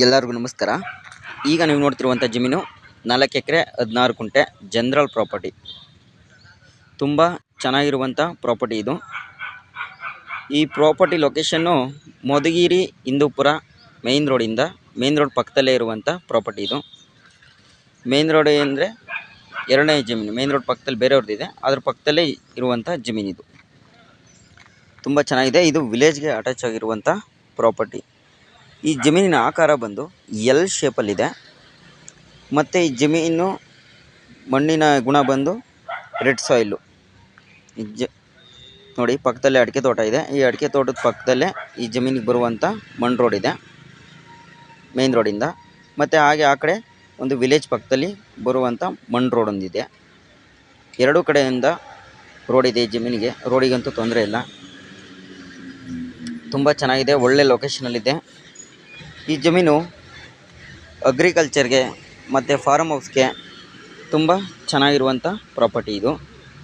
ಎಲ್ಲರಿಗೂ ನಮಸ್ಕಾರ. ಈಗ ನೀವು ನೋಡ್ತಿರುವಂಥ ಜಮೀನು ನಾಲ್ಕು ಎಕರೆ ಹದಿನಾರು ಕುಂಟೆ ಜನರಲ್ ಪ್ರಾಪರ್ಟಿ. ತುಂಬ ಚೆನ್ನಾಗಿರುವಂಥ ಪ್ರಾಪರ್ಟಿ ಇದು. ಈ property location Madhugiri Hindupur main ರೋಡಿಂದ ಮೇಯ್ನ್ ರೋಡ್ ಪಕ್ಕದಲ್ಲೇ ಇರುವಂಥ ಪ್ರಾಪರ್ಟಿ ಇದು. ಮೇನ್ ರೋಡ್ ಅಂದರೆ ಎರಡನೇ ಜಮೀನು, ಮೇನ್ ರೋಡ್ ಪಕ್ಕದಲ್ಲಿ ಬೇರೆಯವ್ರದ್ದಿದೆ ಅದ್ರ ಪಕ್ಕದಲ್ಲೇ ಇರುವಂಥ ಜಮೀನಿದು ತುಂಬ ಚೆನ್ನಾಗಿದೆ, ಇದು ವಿಲೇಜ್ಗೆ ಅಟ್ಯಾಚ್ ಆಗಿರುವಂಥ ಪ್ರಾಪರ್ಟಿ. ಈ ಜಮೀನಿನ ಆಕಾರ ಬಂದು ಎಲ್ ಶೇಪಲ್ಲಿದೆ ಮತ್ತು ಈ ಜಮೀನು ಮಣ್ಣಿನ ಗುಣ ಬಂದು ರೆಡ್ ಸಾಯಿಲು ಜ, ನೋಡಿ, ಪಕ್ಕದಲ್ಲೇ ಅಡಿಕೆ ತೋಟ ಇದೆ. ಈ ಅಡಿಕೆ ತೋಟದ ಪಕ್ಕದಲ್ಲೇ ಈ ಜಮೀನಿಗೆ ಬರುವಂಥ ಮಣ್ಣು ರೋಡ್ ಇದೆ ಮೇನ್ ರೋಡಿಂದ ಮತ್ತು ಹಾಗೆ ಆ ಕಡೆ ಒಂದು ವಿಲೇಜ್ ಪಕ್ಕದಲ್ಲಿ ಬರುವಂಥ ಮಣ್ಣು ರೋಡ್ ಒಂದಿದೆ ಎರಡೂ ಕಡೆಯಿಂದ ರೋಡ್ ಇದೆ ಜಮೀನಿಗೆ. ರೋಡಿಗಂತೂ ತೊಂದರೆ ಇಲ್ಲ. ತುಂಬ ಚೆನ್ನಾಗಿದೆ, ಒಳ್ಳೆ ಲೊಕೇಶನಲ್ಲಿದೆ ಈ ಜಮೀನು ಅಗ್ರಿಕಲ್ಚರ್ಗೆ ಮತ್ತು ಫಾರ್ಮ್ ಹೌಸ್ಗೆ ತುಂಬ ಚೆನ್ನಾಗಿರುವಂಥ ಪ್ರಾಪರ್ಟಿ ಇದು.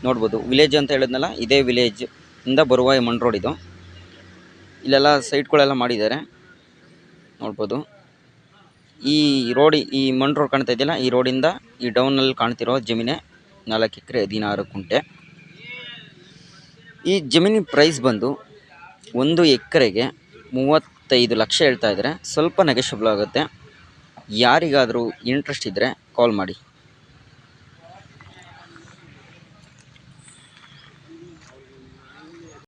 ನೋಡ್ಬೋದು ವಿಲೇಜ್ ಅಂತ ಹೇಳಿದ್ನಲ್ಲ, ಇದೇ ವಿಲೇಜ್ ಇಂದ ಬರುವ ಮಣ್ ರೋಡ್ ಇದು. ಇಲ್ಲೆಲ್ಲ ಸೈಟ್ಗಳೆಲ್ಲ ಮಾಡಿದ್ದಾರೆ. ನೋಡ್ಬೋದು, ಈ ರೋಡ್ ಈ ಮಣ್ ರೋಡ್ ಕಾಣ್ತಾ ಇದೆಯಲ್ಲ, ಈ ರೋಡಿಂದ ಈ ಡೌನಲ್ಲಿ ಕಾಣ್ತಿರೋ ಜಮೀನೇ ನಾಲ್ಕು ಎಕರೆ ಹದಿನಾರು ಕುಂಟೆ. ಈ ಜಮೀನಿನ ಪ್ರೈಸ್ ಬಂದು ಒಂದು ಎಕರೆಗೆ ಮೂವತ್ತೈದು ಲಕ್ಷ ಹೇಳ್ತಾ ಇದ್ದಾರೆ. ಸ್ವಲ್ಪ ನೆಗೆಷಬಲ್ ಆಗುತ್ತೆ. ಯಾರಿಗಾದರೂ ಇಂಟ್ರೆಸ್ಟ್ ಇದ್ದರೆ ಕಾಲ್ ಮಾಡಿ.